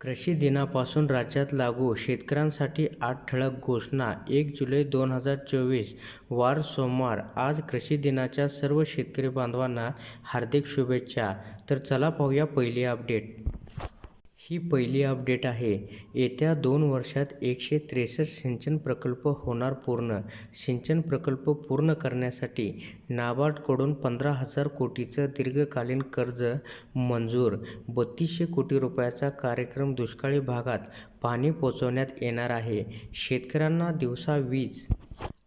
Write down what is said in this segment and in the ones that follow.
कृषी दिनापासून राज्यात लागू शेतकऱ्यांसाठी आठ ठळक घोषणा. एक जुलै दोन हजार चोवीस वार सोमवार. आज कृषी दिनाच्या सर्व शेतकरी बांधवांना हार्दिक शुभेच्छा. तर चला पाहूया पहिली अपडेट. ही पहिली अपडेट आहे. येत्या दोन वर्षात एकशे त्रेसष्ट सिंचन प्रकल्प होणार पूर्ण. सिंचन प्रकल्प पूर्ण करण्यासाठी नाबार्डकडून पंधरा हजार कोटीचं दीर्घकालीन कर्ज मंजूर. बत्तीसशे कोटी रुपयाचा कार्यक्रम दुष्काळी भागात पाणी पोचवण्यात येणार आहे. शेतकऱ्यांना दिवसा वीज.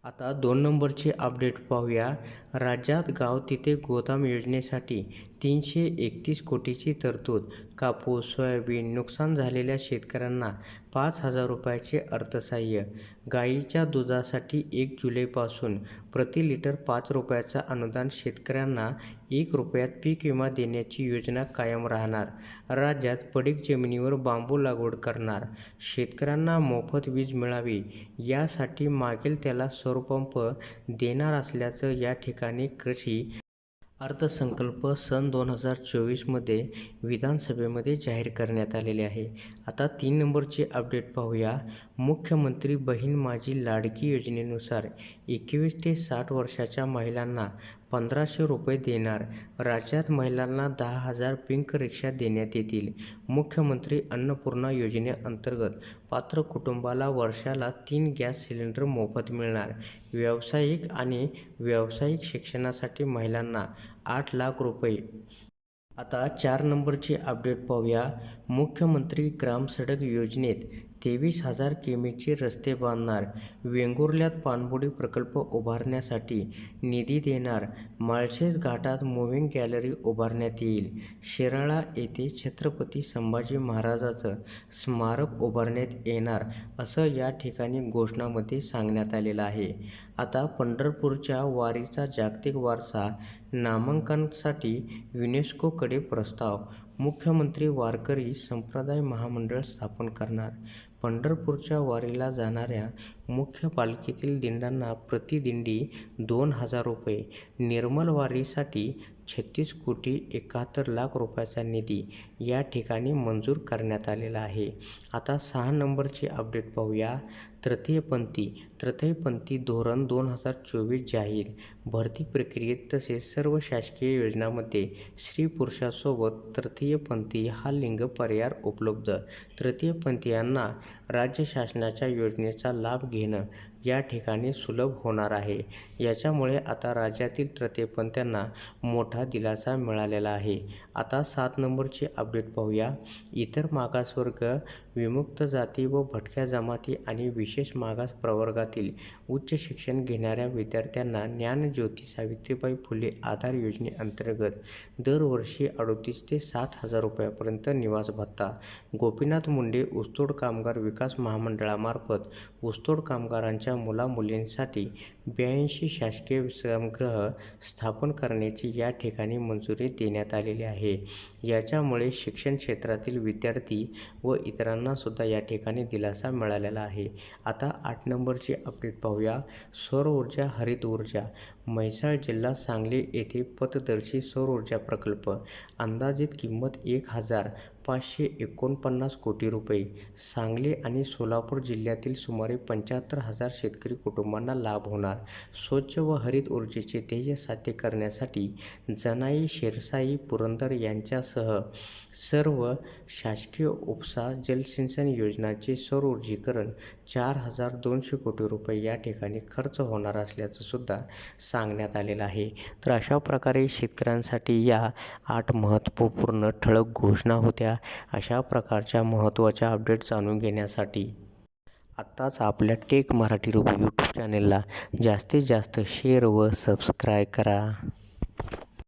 आता दोन नंबरची अपडेट पाहूया. राज्यात गाव तिथे गोदाम योजनेसाठी तीनशे एकतीस कोटीची तरतूद कापूस सोयाबीन नुकसान झालेल्या शेतकऱ्यांना पाच हजार रुपयाचे अर्थसहाय्य गाईच्या दुधासाठी एक जुलैपासून प्रति लिटर पाच रुपयाचं अनुदान शेतकऱ्यांना एक रुपयात पीक विमा देण्याची योजना कायम राहणार. राज्यात पडीक जमिनीवर बांबू लागवड करणार. शेतकऱ्यांना मोफत वीज मिळावी यासाठी मागेल त्याला सौरपंप देणार असल्याचं या ठिकाणी कृषी अर्थसंकल्प सन दोन हजार चोवीसमध्ये विधानसभेमध्ये जाहीर करण्यात आलेले आहे. आता तीन नंबरची अपडेट पाहूया. मुख्यमंत्री बहीण माझी लाडकी योजनेनुसार एकवीस ते साठ वर्षाच्या महिलांना पंधराशे रुपये देणार. राज्यात महिलांना दहा हजार पिंक रिक्षा देण्यात येतील. मुख्यमंत्री अन्नपूर्णा योजनेअंतर्गत पात्र कुटुंबाला वर्षाला तीन गॅस सिलेंडर मोफत मिळणार. व्यावसायिक आणि व्यावसायिक शिक्षणासाठी महिलांना आठ लाख रुपये. आता चार नंबरची अपडेट पाहूया. मुख्यमंत्री ग्रामसडक योजनेत तेवीस हजार किमीचे रस्ते बांधणार वेंगुर्ल्यात पाणबुडी प्रकल्प उभारण्यासाठी निधी देणार माळशेज घाटात मुव्हिंग गॅलरी उभारण्यात येईल. शिराळा येथे छत्रपती संभाजी महाराजाचं स्मारक उभारण्यात येणार असं या ठिकाणी घोषणामध्ये सांगण्यात आलेलं आहे. आता पंढरपूरच्या वारीचा जागतिक वारसा नामांकनासाठी युनेस्कोकडे प्रस्ताव मुख्यमंत्री वारकरी संप्रदाय महामंडळ स्थापन करणार पंढरपूरच्या वारीला जाणाऱ्या मुख्य पालखीतील दिंडांना प्रतिदिंडी दोन हजार रुपये निर्मल वारीसाठी छत्तीस कोटी एकाहत्तर लाख रुपयाचा निधी या ठिकाणी मंजूर करण्यात आलेला आहे. आता सहा नंबरची अपडेट पाहूया. तृतीयपंथी तृतीयपंथी धोरण दोन हजार चोवीस जाहीर. भरती प्रक्रियेत तसेच सर्व शासकीय योजनांमध्ये स्त्री पुरुषासोबत तृतीयपंथी हा लिंग पर्याय उपलब्ध. तृतीयपंथीयांना राज्य शासनाच्या योजनेचा लाभ घेणं या ठिकाणी सुलभ होणार आहे. याच्यामुळे आता राज्यातील तृतीयपंथींना मोठा दिलासा मिळालेला आहे. आता सात नंबरची अपडेट पाहूया. इतर मागासवर्ग विमुक्त जाती व भटक्या जमाती आणि विशेष मागास प्रवर्गातील उच्च शिक्षण घेणाऱ्या विद्यार्थ्यांना ज्ञानज्योती सावित्रीबाई फुले आधार योजनेअंतर्गत दरवर्षी अडतीस ते साठ हजार रुपयापर्यंत निवास भत्ता. गोपीनाथ मुंडे ऊसतोड कामगार विकास महामंडळामार्फत ऊसतोड कामगारांच्या मुलामुलींसाठी ब्याऐंशी शासकीय विश्रामगृह स्थापन करण्याची या ठिकाणी मंजुरी देण्यात आलेली आहे. याच्यामुळे शिक्षण क्षेत्रातील विद्यार्थी व इतरांना सुद्धा या ठिकाणी दिलासा मिळालेला आहे. आता आठ नंबरची अपडेट पाहूया. सौर ऊर्जा हरित ऊर्जा. म्हैसाळ जिल्हा सांगली येथे पथदर्शी सौर ऊर्जा प्रकल्प. अंदाजित किंमत एक हजार पाचशे एकोणपन्नास कोटी रुपये. सांगली आणि सोलापूर जिल्ह्यातील सुमारे पंच्याहत्तर हजार शेतकरी कुटुंबांना लाभ होणार. स्वच्छ व हरित ऊर्जेचे ध्येय साध्य करण्यासाठी जनाई शेरसाई पुरंदर यांच्यासह सर्व शासकीय उपसा जलसिंचन योजनांचे सौर ऊर्जीकरण चार हजार दोनशे कोटी रुपये या ठिकाणी खर्च होणार असल्याचं सुद्धा सांगण्यात आलेलं आहे. तर अशा प्रकारे शेतकऱ्यांसाठी या आठ महत्त्वपूर्ण ठळक घोषणा होत्या. अशा प्रकारच्या महत्त्वाच्या अपडेट जाणून घेण्यासाठी आत्ताच आपल्या टेक मराठी रूप यूट्यूब चॅनेलला जास्तीत जास्त शेअर व सबस्क्राईब करा.